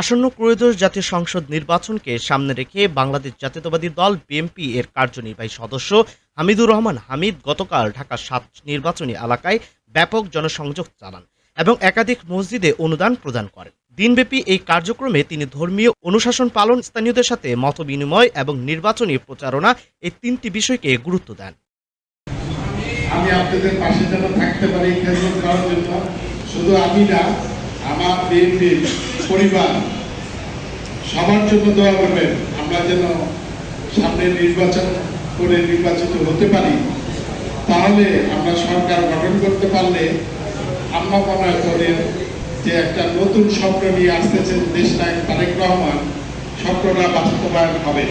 আসন্ন ত্রয়োদশ জাতীয় সংসদ নির্বাচনকে সামনে রেখে বাংলাদেশ জাতীয়তাবাদী দল বিএনপি এর কার্যনির্বাহী সদস্য হামিদুর রহমান হামিদ গতকাল ঢাকা সাত নির্বাচনী এলাকায় ব্যাপক জনসংযোগ চালান এবং একাধিক মসজিদে অনুদান প্রদান করেন। দিনব্যাপী এই কার্যক্রমে তিনি ধর্মীয় অনুশাসন পালন, স্থানীয়দের সাথে মত বিনিময় এবং নির্বাচনী প্রচারণা এই তিনটি বিষয়কে গুরুত্ব দেন। আমি আপনাদের পাশে যেন থাকতে পারি শুধু আমি না আমার বিএনপির পরিবার সবার জন্য দোয়া করবেন আমরা যেন সামনে নির্বাচন করে নির্বাচিত হতে পারি। তাহলে আমরা সরকার গঠন করতে পারলে আমরা মনে করেন যে একটা নতুন স্বপ্ন নিয়ে আসতেছেন দেশ নায়ক তারেক রহমান স্বপ্নটা বাস্তবায়ন হবে।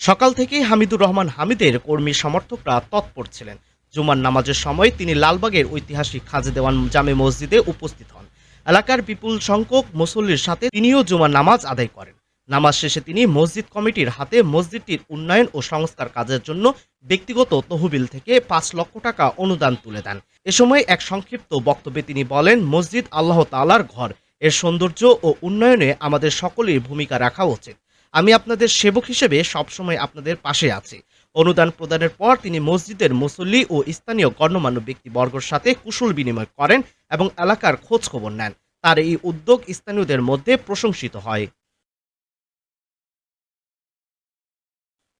সকাল থেকেই হামিদুর রহমান হামিদের কর্মী সমর্থকরা তৎপর ছিলেন। জুমার নামাজের সময় তিনি লালবাগের ঐতিহাসিক খাজে দেওয়ান জামে মসজিদে উপস্থিত হন। এলাকার বিপুল সংখ্যক মুসল্লির সাথে তিনিও জুমার নামাজ আদায় করেন। নামাজ শেষে তিনি মসজিদ কমিটির হাতে মসজিদটির উন্নয়ন ও সংস্কার কাজের জন্য ব্যক্তিগত তহবিল থেকে পাঁচ লক্ষ টাকা অনুদান তুলে দেন। এ সময় এক সংক্ষিপ্ত বক্তব্যে তিনি বলেন, মসজিদ আল্লাহ তাআলার ঘর। এর সৌন্দর্য ও উন্নয়নে আমাদের সকলের ভূমিকা রাখা উচিত। আমি আপনাদের সেবক হিসেবে সবসময় আপনাদের পাশে আছি। অনুদান প্রদানের পর তিনি মসজিদের মুসল্লি ও স্থানীয় গণ্যমান্য ব্যক্তিবর্গের সাথে কুশল বিনিময় করেন এবং এলাকার খোঁজ খবর নেন। তার এই উদ্যোগ স্থানীয়দের মধ্যে প্রশংসিত হয়।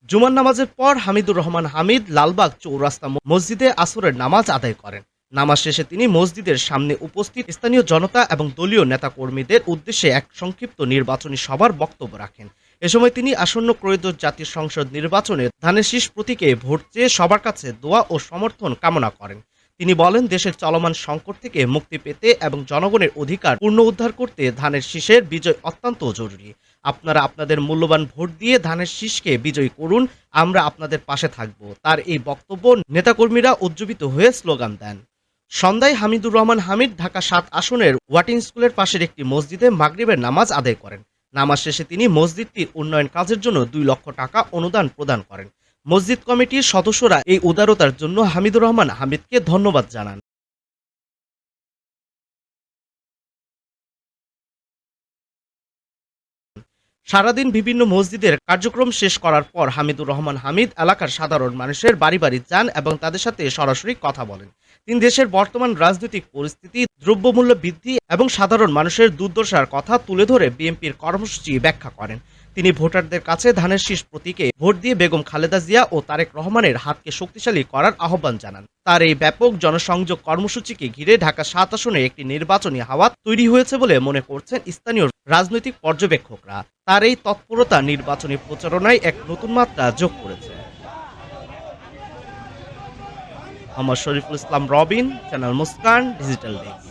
জুমার নামাজের পর হামিদুর রহমান হামিদ লালবাগ চৌরাস্তা মসজিদে আসরের নামাজ আদায় করেন। নামাজ শেষে তিনি মসজিদের সামনে উপস্থিত স্থানীয় জনতা এবং দলীয় নেতাকর্মীদের উদ্দেশ্যে এক সংক্ষিপ্ত নির্বাচনী সভার বক্তব্য রাখেন। এ সময় তিনি আসন্ন ত্রয়োদশ জাতীয় সংসদ নির্বাচনে ধানের শীষ প্রতীকে ভোট চেয়ে সবার কাছে দোয়া ও সমর্থন কামনা করেন। তিনি বলেন, দেশের চলমান সংকট থেকে মুক্তি পেতে এবং জনগণের অধিকার পূর্ণ উদ্ধার করতে ধানের শীষের বিজয় অত্যন্ত জরুরি। আপনারা আপনাদের মূল্যবান ভোট দিয়ে ধানের শীষকে বিজয়ী করুন, আমরা আপনাদের পাশে থাকব। তার এই বক্তব্য নেতাকর্মীরা উজ্জীবিত হয়ে স্লোগান দেন। সন্ধ্যায় হামিদুর রহমান হামিদ ঢাকা সাত আসনের ওয়াটিং স্কুলের পাশের একটি মসজিদে মাগরিবের নামাজ আদায় করেন। নামাজ শেষে তিনি মসজিদটির উন্নয়ন কাজের জন্য দুই লক্ষ টাকা অনুদান প্রদান করেন। মসজিদ কমিটির সদস্যরা এই উদারতার জন্য হামিদুর রহমান হামিদকে ধন্যবাদ জানান। সারাদিন বিভিন্ন মসজিদের কার্যক্রম শেষ করার পর হামিদুর রহমান হামিদ এলাকার সাধারণ মানুষের বাড়ি বাড়ি যান এবং তাদের সাথে সরাসরি কথা বলেন। তিনি দেশের বর্তমান রাজনৈতিক পরিস্থিতি, দ্রব্যমূল্য বৃদ্ধি এবং সাধারণ মানুষের দুর্দশার কথা তুলে ধরে বিএনপির কর্মসূচি ব্যাখ্যা করেন। তিনি ভোটারদের কাছে ধানের শীষ প্রতীকে ভোট দিয়ে বেগম খালেদা জিয়া ও তারেক রহমানের হাতকে শক্তিশালী করার আহ্বান জানান। তার এই ব্যাপক জনসংযোগ কর্মসূচিকে ঘিরে ঢাকা সাত আসনে একটি নির্বাচনী হাওয়া তৈরি হয়েছে বলে মনে করছেন স্থানীয় রাজনৈতিক পর্যবেক্ষকরা। তার এই তৎপরতা নির্বাচনী প্রচারণায় এক নতুন মাত্রা যোগ করেছে। Mohammad Shariful Islam Robin channel Muskan digital desk.